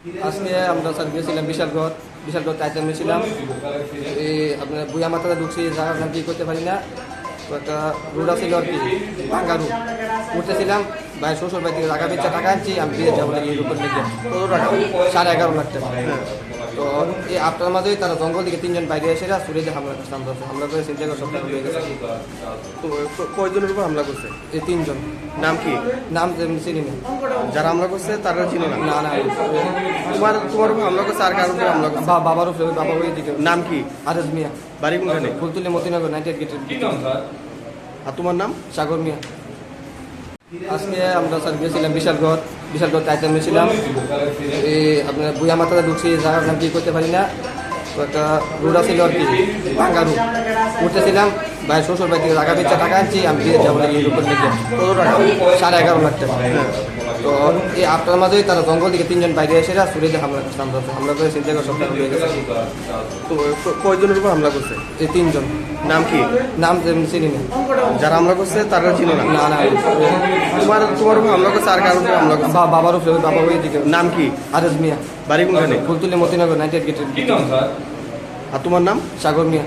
আজকে আমরা স্যার গিয়েছিলাম বিশালগড় বিশালগড় টাইটেল নিয়েছিলাম। এই আপনার বুয়া মাথাতে ঢুকছি, জায়গা আপনার কি করতে পারি না। তো একটা রোড ছিল আর কি, ভাঙ্গা রুট উঠতেছিলাম, ভাই শ্বশুর বাড়ি থেকে টাকা বেচা টাকা আনছি, আমি বিয়ে যাব উপর লেগে কত টাকা সাড়ে এগারো লাখ টাকা। তো এই আপনার মাঝেই তারা জঙ্গল থেকে তিনজন বাইরে এসে সুরে যে হামলা করছে আমরা হামলা করে চিন্তা করে সব হয়ে গেছে। কয়জনের উপর হামলা করছে? এই তিনজন। নাম কি? নাম চিনি না। যারা হামলা করছে তারা চিনি না? না না তোমার তোমার উপর হামলা করছে আর কারোর উপর হামলা করছে? বা- বাবার উপরে বাবা ওই দিকে। নাম কি? আরেজ মিয়া। বাড়ি কোনখানে? ফুলতুলি মতিনগর নাইনটি এইট গেটের আর তোমার নাম? সাগর মিয়া। আজকে আমরা স্যার গিয়েছিলাম বিশালগড় বিশালগড় আইটেম ছিলাম এই আপনার বুয়া মাথাতে ঢুকছি জায়গা নাম কি করতে পারি না? তো একটা রোড ছিল আর কি, ভাঙ্গা রুট উঠতেছিলাম, ভাই শ্বশুর ভাই থেকে টাকা দিচ্ছে, টাকা আনছি, আমি বিয়ে যাব উপর লেগে কত টাকা সাড়ে এগারো লাখ টাকা। তো এই আপনার মাঝেই তারা জঙ্গল থেকে তিনজন বাইরে এসে সুরে যে হামলা করছে আমরা হামলা করে চিন্তা করে সব টাকা হয়ে গেছে। তো কয়জনের উপর হামলা করছে? এই তিনজন। নাম কি? নাম চিনি না। যারা হামলা করছে তারা চিনি না? না না তোমার তোমার উপর হামলা করছে আর কারোর উপর হামলা করছে? বা- বাবার উপরে বাবা ওই দিকে। নাম কি? আরেজ মিয়া। বাড়ি কোনখানে? ফুলতুলি মতিনগর নাইনটি এইট গেটের আর তোমার নাম? সাগর মিয়া।